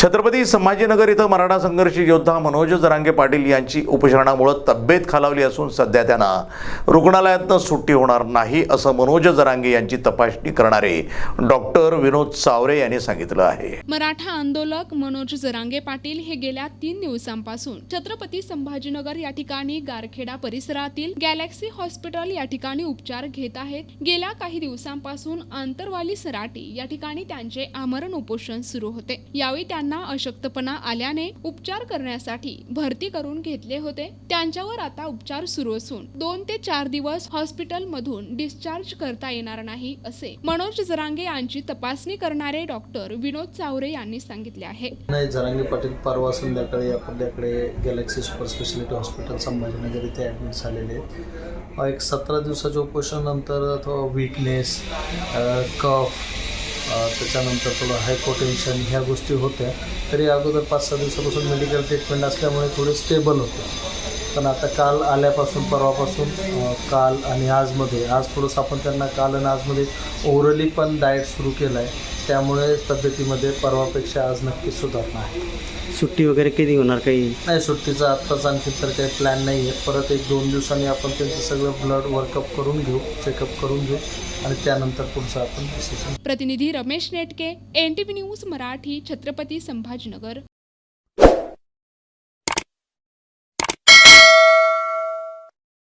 छत्रपती संभाजीनगर इथं मराठा संघर्ष योद्धा मनोज जरांगे पाटील यांची उपोषणामुळे तब्येत खालावली असून सध्या त्यांना रुग्णालयातनं सुट्टी होणार नाही असं मनोज जरांगे यांची तपासणी करणारे डॉक्टर विनोद सावरे यांनी सांगितलं आहे. मराठा आंदोलक मनोज जरांगे पाटील हे गेल्या तीन दिवसांपासून छत्रपती संभाजीनगर या ठिकाणी गारखेडा परिसरातील गॅलेक्सी हॉस्पिटल या ठिकाणी उपचार घेत आहेत. गेल्या काही दिवसांपासून आंतरवाली सराटी या ठिकाणी त्यांचे आमरण उपोषण सुरू होते. यावेळी त्यांना अशक्तपणा आल्याने उपचार करण्यासाठी भरती करून घेतले होते. त्यांच्यावर आता उपचार सुरू असून दोन ते चार दिवस हॉस्पिटल मधून डिस्चार्ज करता येणार नाही असे मनोज जरांगे यांची तपासणी करणारे डॉक्टर विनोद चावरे यांनी सांगितले आहे. नाही जरांगे पाटील परवा संध्याकाळी आपल्याकडे Galaxy super speciality hospital Sambhajinagar इथे ॲडमिट झालेले एक सतरा दिवसाच्या उपोषणानंतर थोडं विकनेस कफ त्याच्यानंतर थोडं हायपोटेन्शन ह्या गोष्टी होत्या. तरी अगोदर पाच सहा दिवसापासून मेडिकल ट्रीटमेंट असल्यामुळे थोडे स्टेबल होते. पण आता काल आल्यापासून परवापासून काल आणि आजमध्ये आज थोडंसं आपण त्यांना काल आणि आजमध्ये ओरली पण डाएट सुरू केलं आहे त्यामुळे तब्येतीमध्ये परवापेक्षा आज नक्कीच सुधारणा आहे. सुट्टी वगैरे कधी होणार काही? नाही सुट्टीचा आत्ताच आणखी तर काही प्लॅन नाही आहे. परत एक दोन दिवसांनी आपण त्यांचं सगळं ब्लड वर्कअप करून घेऊ चेकअप करून घेऊ आणि त्यानंतर पुढचं आपण डिसिजन प्रतिनिधी Ramesh Netke N T V news Marathi Chhatrapati Sambhajinagar.